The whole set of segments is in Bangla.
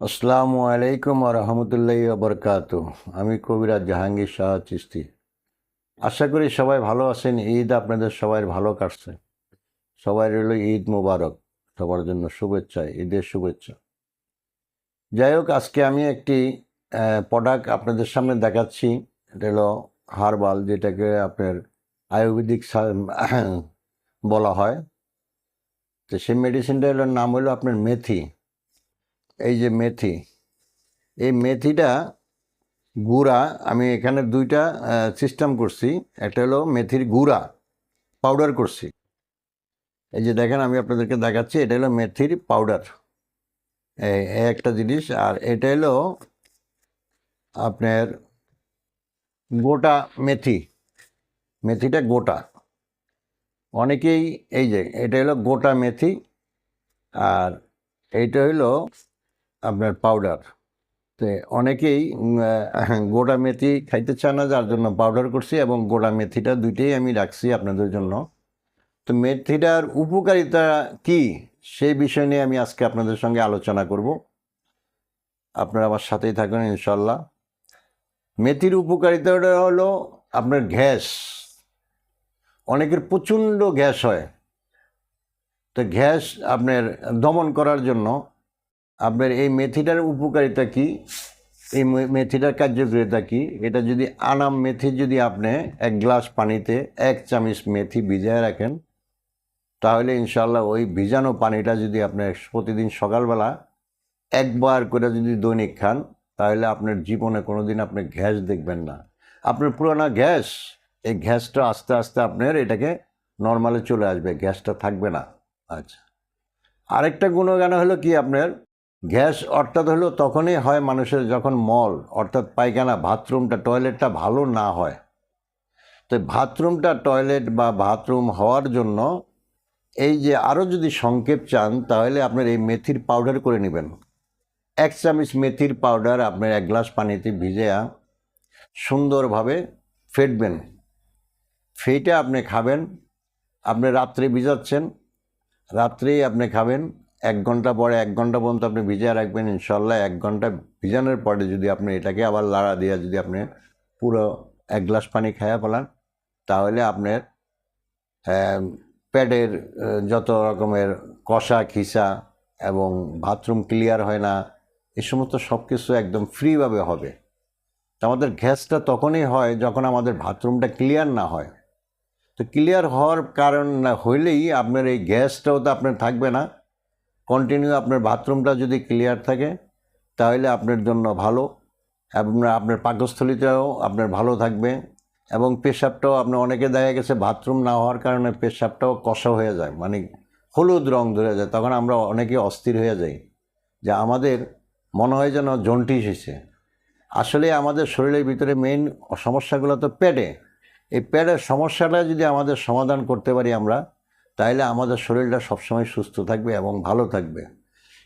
আসসালামু আলাইকুম রহমতুল্লাহ বরকাত আমি কবিরাজ জাহাঙ্গীর শাহ চিস্তি আশা করি সবাই ভালো আছেন। ঈদ আপনাদের সবাই ভালো কাটছে। সবাই রইল ঈদ মুবারক। সবার জন্য শুভেচ্ছা, ঈদের শুভেচ্ছা। যাই হোক, আজকে আমি একটি প্রোডাক্ট আপনাদের সামনে দেখাচ্ছি। এটা হলো হারবাল, যেটাকে আপনার আয়ুর্বেদিক বলা হয়। তো সেই মেডিসিনটা হলো নাম হলো আপনার মেথি। এই যে মেথি, এই মেথিটা গুঁড়া, আমি এখানে দুইটা সিস্টেম করছি। একটা হলো মেথির গুঁড়া পাউডার করছি। এই যে দেখেন, আমি আপনাদেরকে দেখাচ্ছি, এটা হলো মেথির পাউডার এই একটা জিনিস, আর এটা হলো আপনার গোটা মেথি, মেথিটা গোটা। অনেকেই, এই যে, এটা হলো গোটা মেথি, আর এইটা হলো আপনার পাউডার তো অনেকেই গোটা মেথি খাইতে চায় না, যার জন্য পাউডার করছি এবং গোটা মেথিটা দুইটাই আমি রাখছি আপনাদের জন্য। তো মেথিটার উপকারিতা কি সেই বিষয় নিয়ে আমি আজকে আপনাদের সঙ্গে আলোচনা করব। আপনারা আমার সাথেই থাকবেন ইনশাল্লাহ মেথির উপকারিতাটা হলো আপনার গ্যাস। অনেকের প্রচণ্ড গ্যাস হয়। তো গ্যাস আপনার দমন করার জন্য আপনার এই মেথিটার উপকারিতা কি? এই মেথিটার কার্যকারিতা কি? এটা যদি আনাম মেথি যদি আপনি এক গ্লাস পানিতে এক চামচ মেথি ভিজায় রাখেন, তাহলে ইনশাল্লাহ ওই ভিজানো পানিটা যদি আপনি প্রতিদিন সকালবেলা একবার করে যদি দৈনিক খান, তাহলে আপনার জীবনে কোনো দিন আপনি গ্যাস দেখবেন না। আপনার পুরোনো গ্যাস, এই গ্যাসটা আস্তে আস্তে আপনার এটাকে নর্মালে চলে আসবে, গ্যাসটা থাকবে না। আচ্ছা। আরেকটা গুণগান হলো কি আপনার? গ্যাস অর্থাৎ হলো তখনই হয় মানুষের যখন মল, অর্থাৎ পায়খানা, বাথরুমটা, টয়লেটটা ভালো না হয়। তো বাথরুমটা, টয়লেট বা বাথরুম হওয়ার জন্য এই যে আরও যদি সংক্ষেপ চান, তাহলে আপনার এই মেথির পাউডার করে নেবেন। এক চামচ মেথির পাউডার আপনার এক গ্লাস পানিতে ভিজেয়া সুন্দরভাবে ফেটবেন। ফেটে আপনি খাবেন। আপনি রাত্রে ভিজাচ্ছেন, রাত্রেই আপনি খাবেন। এক ঘণ্টা পরে এক ঘণ্টা পর্যন্ত আপনি ভিজিয়ে রাখবেন ইনশাল্লাহ এক ঘণ্টা ভিজানোর পরে যদি আপনি এটাকে আবার লাড়া দিয়ে যদি আপনি পুরো এক গ্লাস পানি খাইয়া ফেলান, তাহলে আপনার পেটের যত রকমের কষা, খিসা এবং বাথরুম ক্লিয়ার হয় না এই সমস্ত সব কিছু একদম ফ্রিভাবে হবে। তো আমাদের গ্যাসটা তখনই হয় যখন আমাদের বাথরুমটা ক্লিয়ার না হয়। তো ক্লিয়ার হওয়ার কারণ হইলেই আপনার এই গ্যাসটাও তো আপনার থাকবে না। কন্টিনিউ আপনার বাথরুমটা যদি ক্লিয়ার থাকে, তাহলে আপনার জন্য ভালো এবং আপনার পাকস্থলীটাও আপনার ভালো থাকবে এবং পেশাবটাও আপনার অনেকে দেখা গেছে বাথরুম না হওয়ার কারণে পেশাবটাও কষা হয়ে যায় মানে হলুদ রং ধরে যায়, তখন আমরা অনেকে অস্থির হয়ে যাই যে আমাদের মনে হয় যেন জন্টিস হয়েছে। আসলে আমাদের শরীরের ভিতরে মেইন সমস্যাগুলো তো পেটে, এই পেটের সমস্যাটা যদি আমাদের সমাধান করতে পারি আমরা তাহলে আমাদের শরীরটা সবসময় সুস্থ থাকবে এবং ভালো থাকবে।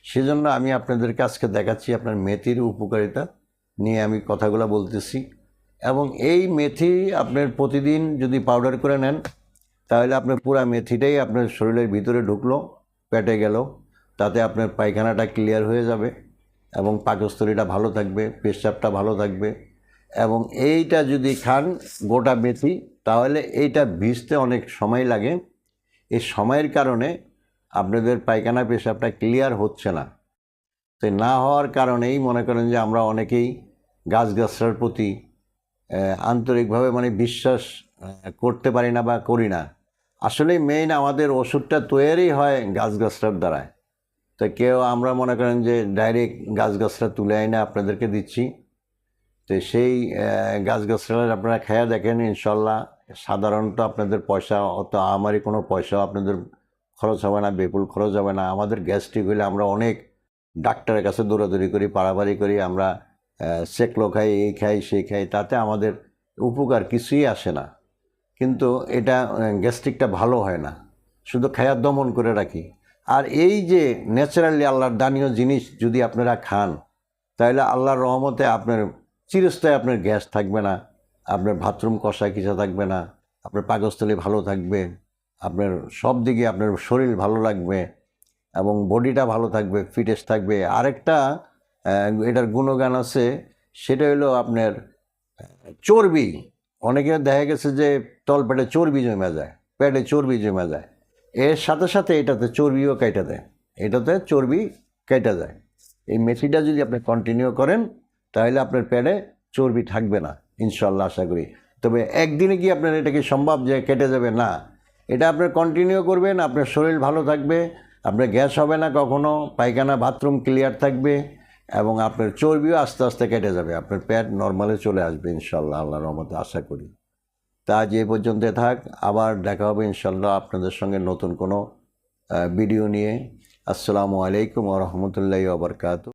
সেজন্য আমি আপনাদেরকে আজকে দেখাচ্ছি আপনার মেথির উপকারিতা নিয়ে আমি কথাগুলো বলতেছি। এবং এই মেথি আপনার প্রতিদিন যদি পাউডার করে নেন তাহলে আপনার পুরো মেথিটাই আপনার শরীরের ভিতরে ঢুকলো, পেটে গেল। তাতে আপনার পায়খানাটা ক্লিয়ার হয়ে যাবে এবং পাকস্থলীটা ভালো থাকবে, পেশাবটা ভালো থাকবে। এবং এইটা যদি খান গোটা মেথি, তাহলে এইটা ভিজতে অনেক সময় লাগে। এই সময়ের কারণে আপনাদের পায়খানা পেশাবটা ক্লিয়ার হচ্ছে না। তো না হওয়ার কারণেই মনে করেন যে আমরা অনেকেই গাছগাছরার প্রতি আন্তরিকভাবে মানে বিশ্বাস করতে পারি না বা করি না। আসলে মেইন আমাদের ওষুধটা তৈরি হয় গাছগাছরার দ্বারায় তো কেউ আমরা মনে করেন যে ডাইরেক্ট গাছগাছরা তুলে আইনে আপনাদেরকে দিচ্ছি। তো সেই গাছগাছরা আপনারা খেয়া দেখেন, ইনশাল্লাহ সাধারণত আপনাদের পয়সা অত আমারই কোনো পয়সা আপনাদের খরচ হবে না, বিপুল খরচ হবে না। আমাদের গ্যাস্ট্রিক হলে আমরা অনেক ডাক্তারের কাছে দৌড়াদৌড়ি করি পাড়াপাড়ি করি, আমরা সেকলো খাই, এই খাই, সেই খাই, তাতে আমাদের উপকার কিছুই আসে না। কিন্তু এটা গ্যাস্ট্রিকটা ভালো হয় না। শুধু খায়া দমন করে রাখি। আর এই যে ন্যাচারালি আল্লাহর দানীয় জিনিস যদি আপনারা খান, তাহলে আল্লাহর রহমতে আপনার, চিরস্থায়ী আপনার গ্যাস থাকবে না। আপনার বাথরুম কষা কিসা থাকবে না, আপনার পাকস্থলী ভালো থাকবে, আপনার সব দিকে আপনার শরীর ভালো লাগবে এবং বডিটা ভালো থাকবে ফিটেস থাকবে। আরেকটা এটার গুণগান আছে, সেটা হলো আপনার চর্বি। অনেকের দেখা গেছে যে তলপেটে চর্বি জমে যায়, পেটে চর্বি জমে যায়। এর সাথে সাথে এটাতে চর্বিও কেটে দেয়, এটাতে চর্বি কেটে যায়। এই মেথিটা যদি আপনি কন্টিনিউ করেন, তাহলে আপনার পেটে চর্বি থাকবে না। ইনশাল্লাহ আশা করি। তবে একদিনে কি আপনার এটা কি সম্ভব যে কেটে যাবে? না। এটা আপনার কন্টিনিউ করবেন, আপনার শরীর ভালো থাকবে, আপনার গ্যাস হবে না কখনো, পায়খানা বাথরুম ক্লিয়ার থাকবে এবং আপনার চর্বিও আস্তে আস্তে কেটে যাবে। আপনার পেট নর্মালে চলে আসবে ইনশাল্লাহ আল্লাহ রহমতে আশা করি। তা এ পর্যন্ত থাক। আবার দেখা হবে ইনশাল্লাহ আপনাদের সঙ্গে নতুন কোনো ভিডিও নিয়ে। আসসালামু আলাইকুম রহমতুল্লাহ আবরকাত